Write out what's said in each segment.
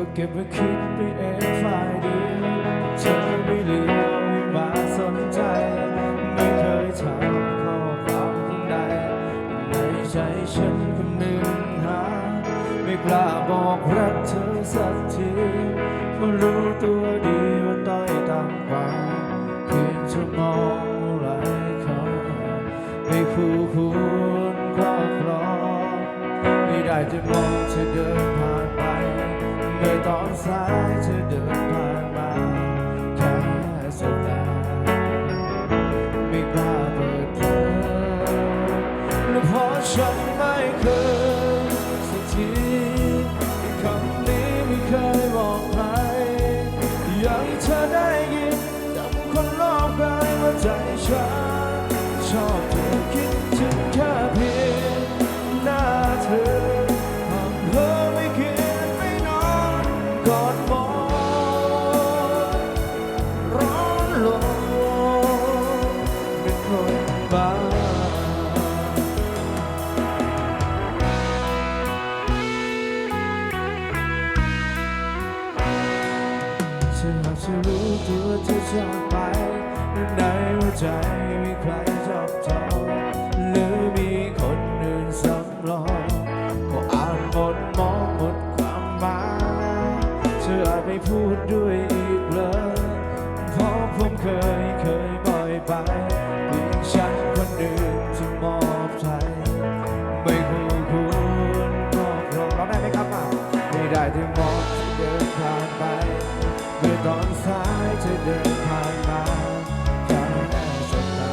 ก็เก็บไว้คิดไปเองฝ่ายเดียวเธอไม่เลี้ยวไม่มาสนใจ ไม่เคยถามข้อความข้างในในใจฉันคำนึงหา ไม่กล้าบอกรักเธอสักทีเพราะรู้ตัวดีว่าต้อยต่ำกว่าเพียงจะมองไหลเขาไม่คู่ควรครอบครองไม่ได้จะมองเธอเดินผ่าน อตอนสายเธอเดินผ่านมาแค่สบตาไม่กล้าเปิดเผยและเพราะฉันไม่เคยสักทีคำนี้ไม่เคยบอกใครอยากให้เธอได้ยินจากคนรอบกายว่าใจฉันชอบเธอคิดถึง เธอหากจะรู้ตัวเธอจากไปในหัวใจมีใครชอบเธอหรือมีคนอื่นสำรองก็อ่านหมดมองหมดความหมายเธออาจไม่พูดด้วยอีกเลยเพราะผมเคยายเธอเดินผ่านมาอย่างแค่สบตา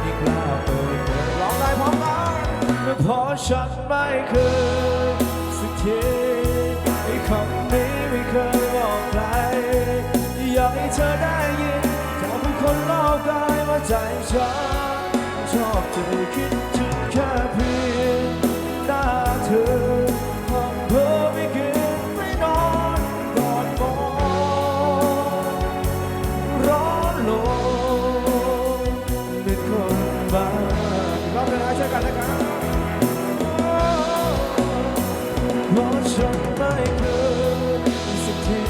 ไม่กล้าเปิดเผยร้องได้พร้อมกันเพราะฉันไม่เคยสักทีไอ้คำนี้ไม่เคยบอกใครอยากให้เธอได้ยินจากผู้คนรอบกายว่าใจฉันชอบเธอคิดถึงแค่เพียง กันนะช่วยกันนะครับราะฉันไม่เคยสักที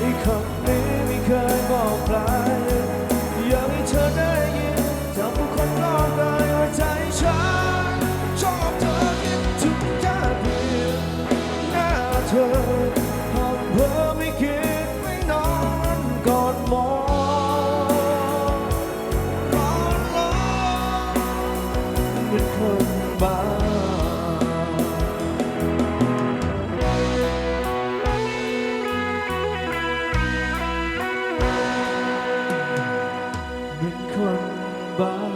อีกคำนี้ไม่เคยบอกใครอยากให้เธอได้ยินจากผู้คนรอบกายว่าใจฉันชอบเธอคิดถึงแค่เพียงหน้าเธอ Bye.